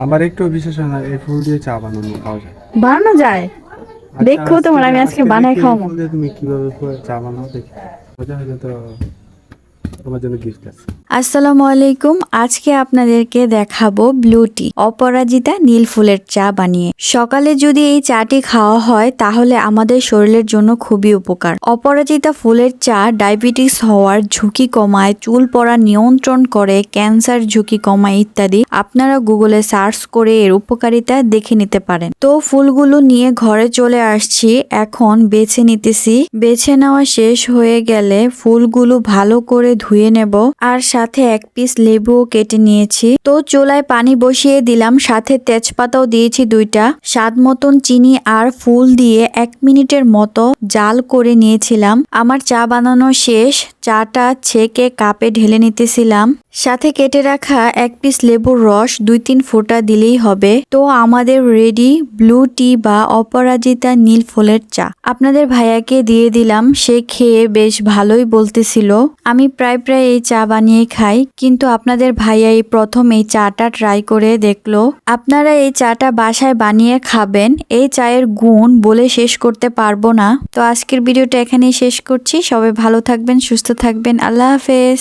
আমার একটু বিশেষ হয় না এই ফুল দিয়ে চা বানানো খাওয়া যায়। বানানো যায়? আচ্ছা, দেখো তোমার আমি আজকে বানাই খাওয়াবো। তুমি কীভাবে করে চা বানাও দেখি। মজা হয়তো তো তোমার জন্য গিফট আছে। আসসালামু আলাইকুম। আজকে আপনাদেরকে দেখাবো ব্লু টি অপরাজিতা নীল ফুলের চা বানিয়ে। সকালে যদি এই চাটি খাওয়া হয়, তাহলে আমাদের শরীরের জন্য খুবই উপকার। অপরাজিতা ফুলের চা ডায়াবেটিস হওয়ার ঝুঁকি কমায়, চুল পড়া নিয়ন্ত্রণ করে, ক্যান্সার ঝুঁকি কমায় ইত্যাদি। আপনারা গুগলে সার্চ করে এর উপকারিতা দেখে নিতে পারেন। তো ফুলগুলো নিয়ে ঘরে চলে আসছি। এখন বেছে নিতেছি। বেছে নেওয়া শেষ হয়ে গেলে ফুলগুলো ভালো করে ধুয়ে নেব। আর সাথে এক পিস লেবুও কেটে নিয়েছি। তো চোলায় পানি বসিয়ে দিলাম, সাথে তেজপাতাও দিয়েছি দুইটা। স্বাদ মতন চিনি আর ফুল দিয়ে এক মিনিটের মতো জাল করে নিয়েছিলাম। আমার চা বানানো শেষ চাটা ছেঁকে কাপে ঢেলে নিতেছিলাম। সাথে কেটে রাখা এক পিস লেবুর রস দুই তিন ফোঁটা দিলেই হবে। তো আমাদের রেডি ব্লু টি বা অপরাজিতা নীল ফুলের চা। আপনাদের ভাইয়াকে দিয়ে দিলাম, সে খেয়ে বেশ ভালোই বলতেছিল। আমি প্রায় প্রায় এই চা বানিয়ে খাই, কিন্তু আপনাদের ভাইয়া এই প্রথম এই চাটা ট্রাই করে দেখল। আপনারা এই চাটা বাসায় বানিয়ে খাবেন, এই চায়ের গুণ বলে শেষ করতে পারব না। তো আজকের ভিডিওটা এখানেই শেষ করছি। সবাই ভালো থাকবেন, সুস্থ থাকবেন। আল্লাহ হাফেজ।